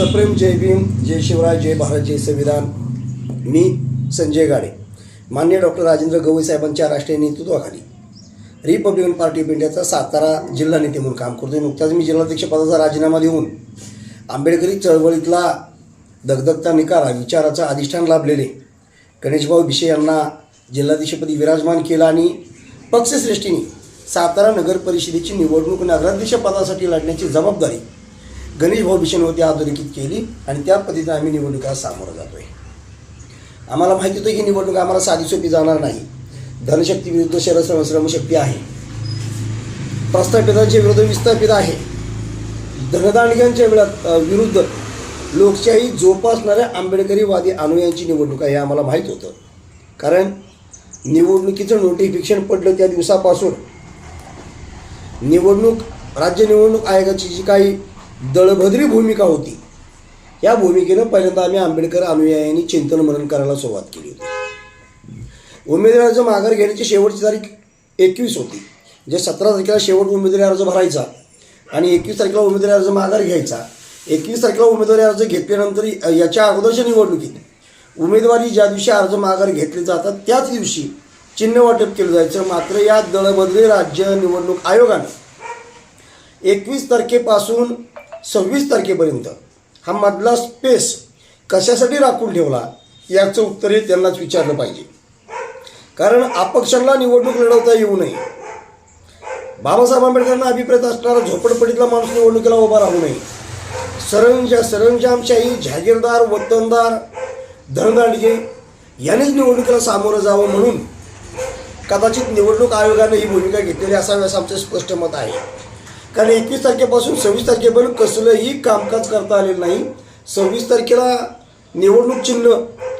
सप्रेम जय भीम जय शिवराय जय भारत जय संविधान. मी संजय गाडे. मान्य डॉक्टर राजेंद्र गवई साहेबांच्या राष्ट्रीय नेतृत्वाखाली रिपब्लिकन पार्टी ऑफ इंडियाचा सातारा जिल्हा नेते म्हणून काम करतोय. नुकताच मी जिल्हाध्यक्ष पदाचा राजीनामा देऊन आंबेडकरी चळवळीतला दगदगता निकारा विचाराचा अधिष्ठान लाभलेले गणेशभाऊ भिशे यांना जिल्हाध्यक्षपदी विराजमान केला आणि पक्षश्रेष्ठीने सातारा नगर परिषदेची निवडणूक नगराध्यक्षपदासाठी लढण्याची जबाबदारी गणेशभाऊ भिशेंवरती अधोरेखित केली आणि त्या पद्धतीने आम्ही निवडणुका सामोरं जातोय. आम्हाला माहिती होतं की निवडणूक आम्हाला साधी सोपी जाणार नाही. धनशक्ती विरुद्ध शरद श्रमशक्ती आहे. प्रस्थापितांच्या विरुद्ध विस्थापित आहे. धनदांडग्यांच्या वेळात विरुद्ध लोकशाही जोपासणाऱ्या आंबेडकरीवादी अनुयांची निवडणूक आहे हे आम्हाला माहीत होतं. कारण निवडणुकीचं नोटिफिकेशन पडलं त्या दिवसापासून. निवडणूक राज्य निवडणूक आयोगाची जी काही दळभद्री भूमिका होती. या भूमिकेनं पहिल्यांदा आम्ही आंबेडकर अनुयायांनी चिंतन मनन करायला सुरुवात केली होती. उमेदवाराचं माघार घेण्याची शेवटची तारीख एकवीस होती. जे सतरा तारखेला शेवट उमेदवारी अर्ज भरायचा आणि एकवीस तारखेला उमेदवारी अर्ज माघार घ्यायचा. एकवीस तारखेला उमेदवारी अर्ज घेतल्यानंतर याच्या अगोदरच्या निवडणुकीत उमेदवारी ज्या दिवशी अर्ज माघार घेतले जातात त्याच दिवशी चिन्ह वाटप केलं जायचं. मात्र या दळबदली राज्य निवडणूक आयोगानं एकवीस तारखेपासून सव्वीस तारखेपर्यंत. हा मधला स्पेस कशासाठी राखून ठेवला याचं उत्तर हे त्यांनाच विचारलं पाहिजे. कारण अपक्षांना निवडणूक लढवता येऊ नये. बाबासाहेब आंबेडकरांना अभिप्रेत असणारा झोपडपट्टीतला माणूस निवडणुकीला उभा राहू नये. सरंजा सरंजामशाही जहागीरदार वतनदार धनदांडगे यांनीच निवडणुकीला सामोरं जावं म्हणून कदाचित निवडणूक आयोगानं ही भूमिका घेतलेली असावी असं आमचं स्पष्ट मत आहे. कारण एकवीस तारखेपासून सव्वीस तारखेपर्यंत कसलंही कामकाज करता आलेलं नाही. सव्वीस तारखेला निवडणूक चिन्ह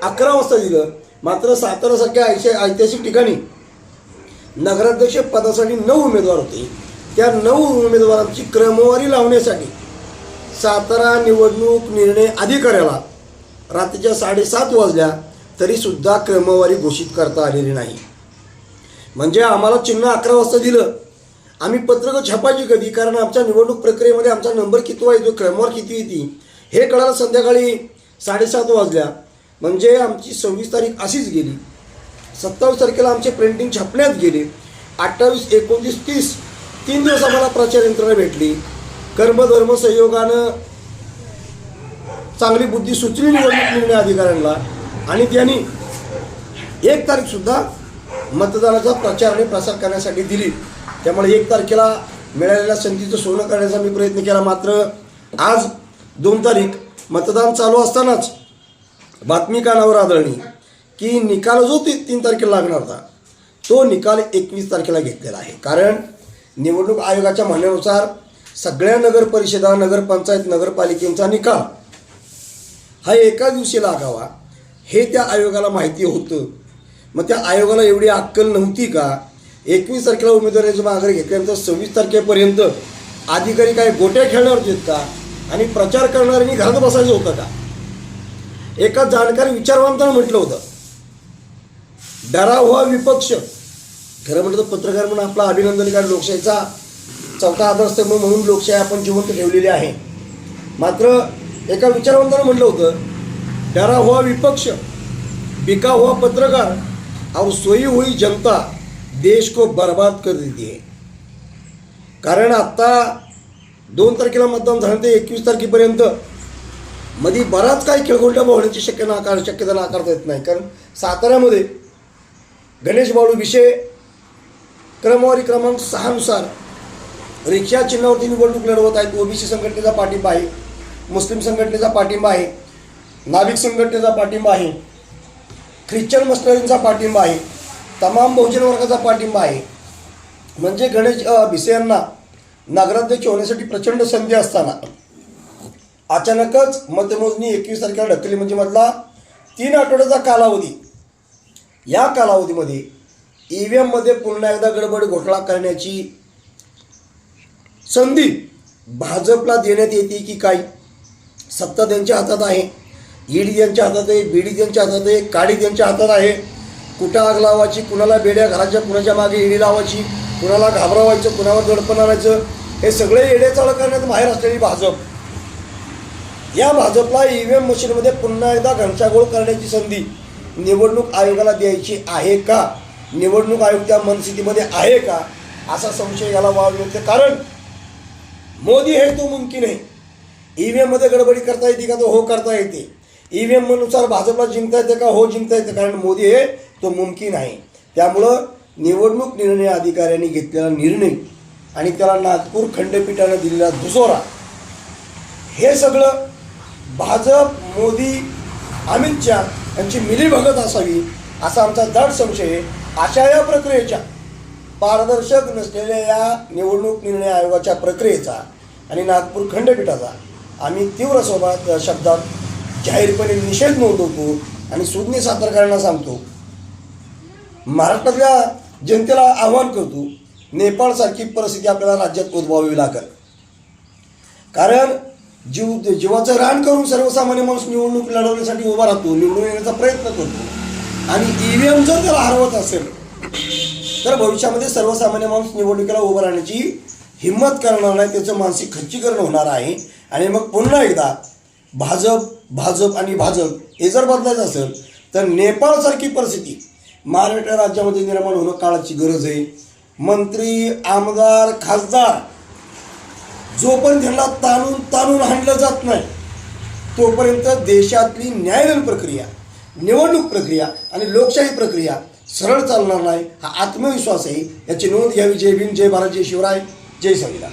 अकरा वाजता दिलं. मात्र सातारासारख्या ऐशा ऐतिहासिक ठिकाणी नगराध्यक्ष पदासाठी नऊ उमेदवार होते. त्या नऊ उमेदवारांची क्रमवारी लावण्यासाठी सातारा निवडणूक निर्णय अधिकाऱ्याला रात्रीच्या साडेसात वाजल्या तरीसुद्धा क्रमवारी घोषित करता आलेली नाही. म्हणजे आम्हाला चिन्ह अकरा वाजता दिलं. आम्ही पत्रकं छापायची कधी? कारण आमच्या निवडणूक प्रक्रियेमध्ये आमचा नंबर किती येतो क्रमवार किती येते हे कळायला संध्याकाळी साडेसात वाजल्या. म्हणजे आमची सव्वीस तारीख अशीच गेली. सत्तावीस तारखेला आमचे प्रिंटिंग छापण्यात गेले. अठ्ठावीस एकोणतीस तीस तीन दिवस आम्हाला प्रचार यंत्रणा भेटली. कर्मधर्म संयोगानं चांगली बुद्धी सुचली निवडणूक निर्णय अधिकाऱ्यांना. आणि त्यांनी एक तारीखसुद्धा मतदानाचा प्रचार आणि प्रसार करण्यासाठी दिली. त्यामुळे एक तारखेला मिळालेल्या संधीचं सोनं करण्याचा मी प्रयत्न केला. मात्र आज दोन तारीख मतदान चालू असतानाच बातमी कानावर आदळली की निकाल जो ती तीन तारखेला लागणार होता तो निकाल एकवीस तारखेला घेतलेला आहे. कारण निवडणूक आयोगाच्या म्हणण्यानुसार सगळ्या नगर परिषदा नगरपंचायत नगरपालिकेचा निकाल हा एका दिवशी लागावा हे त्या आयोगाला माहिती होतं. मग त्या आयोगाला एवढी अक्कल नव्हती का? एकवीस तारखेला उमेदवाराची माघारी घेतल्यानंतर सव्वीस तारखेपर्यंत अधिकारी काय गोट्या खेळणार होते का? आणि प्रचार करणाऱ्यांनी घरात बसायचं होतं का? एका जाणकार विचारवंतानं म्हटलं होतं डरा हुआ विपक्ष. खरं म्हटलं तर पत्रकार म्हणून आपला अभिनंदनकार लोकशाहीचा चौथा आधारस्तंभ म्हणून लोकशाही आपण जिवंत ठेवलेली आहे. मात्र एका विचारवंतानं म्हटलं होतं डरा हुआ विपक्ष बिका हुआ पत्रकार और सोई हुई जनता देश को बर्बाद कर देती है कारण आत्ता दोन तारखेला मतदान झालं ते एकवीस तारखेपर्यंत. मध्ये बराच काही खेळगोंडा होण्याची शक्य नाकार शक्यता नाकारता येत नाही. कारण साताऱ्यामध्ये गणेश बाळू विषय क्रमवारी क्रमांक सहानुसार रिक्षा चिन्हावरती निवडणूक लढवत आहेत. ओबीसी संघटनेचा पाठिंबा आहे. मुस्लिम संघटनेचा पाठिंबा आहे. नाविक संघटनेचा पाठिंबा आहे. ख्रिश्चन मस्टरींचा पाठिंबा आहे. तमाम बहुजन वर्गाचा पाठिंबा आहे. म्हणजे गणेश भिसे यांना नगराध्यक्ष होण्यासाठी प्रचंड संधी असताना अचानकच मतमोजणी एकवीस तारखेला ढकलली. म्हणजे मधला तीन आठवड्याचा कालावधी. या कालावधीमध्ये ई व्ही एममध्ये पुन्हा एकदा गडबड घोटाळा करण्याची संधी भाजपला देण्यात येते की काय? सत्ता त्यांच्या हातात आहे ईडी त्यांच्या हातात आहे बीडी त्यांच्या हातात आहे काडी त्यांच्या हातात आहे. कुठं आग लावायची कुणाला बेड्या घराच्या कुणाच्या मागे ईडी लावायची कुणाला घाबरवायचं कुणावर दडपण आणायचं हे सगळे येडेचाळ करण्यात बाहेर असलेली भाजप. या भाजपला ईव्हीएम मशीनमध्ये पुन्हा एकदा घंटागोळ करण्याची संधी निवडणूक आयोगाला द्यायची आहे का? निवडणूक आयोग त्या मनस्थितीमध्ये आहे का? असा संशय याला वाव मिळते. कारण मोदी हे तो मुमकिन आहे. ई व्ही एममध्ये गडबडी करता येते का? तो हो करता येते. ई व्ही नुसार भाजपला जिंकता येते का? हो जिंकता येते. कारण मोदी हे तो मुमकिन आहे. त्यामुळं निवडणूक निर्णय अधिकाऱ्यांनी घेतलेला निर्णय आणि त्याला नागपूर खंडपीठानं दिलेला दुसोरा हे सगळं भाजप मोदी अमित शहा यांची मिलीभगत असावी असा आमचा दाट संशय आहे. अशा या प्रक्रियेच्या पारदर्शक नसलेल्या या निवडणूक निर्णय आयोगाच्या प्रक्रियेचा आणि नागपूर खंडपीठाचा आम्ही तीव्र स्वभावात शब्दात जाहीरपणे निषेध नोंदवतो आणि सुज्ञ सातारकरांना सांगतो. महाराष्ट्रातल्या जनतेला आव्हान करतो नेपाळसारखी परिस्थिती आपल्याला राज्यात उद्भवावी लागेल. कारण जीव जीवाचं रान करून सर्वसामान्य माणूस निवडणूक लढवण्यासाठी उभा राहतो निवडून येण्याचा प्रयत्न करतो. आणि ई व्ही एम जर त्याला हरवत असेल तर भविष्यामध्ये सर्वसामान्य माणूस निवडणुकीला उभं राहण्याची हिंमत करणार नाही त्याचं मानसिक खच्चीकरण होणार आहे. आणि मग पुन्हा एकदा भाजप भाजप आणि भाजप हे जर बदलायचं असेल तर नेपाळसारखी परिस्थिती महाराष्ट्र राज्यामध्ये निर्माण होणं काळाची गरज आहे. मंत्री आमदार खासदार जोपर्यंत त्यांना ताणून ताणून हाणलं जात नाही तोपर्यंत देशातली न्यायालयीन प्रक्रिया निवडणूक प्रक्रिया आणि लोकशाही प्रक्रिया सरळ चालणार नाही हा आत्मविश्वास आहे. याची नोंद घ्यावी जय भीम जय भारत जय शिवराय जय संविधान.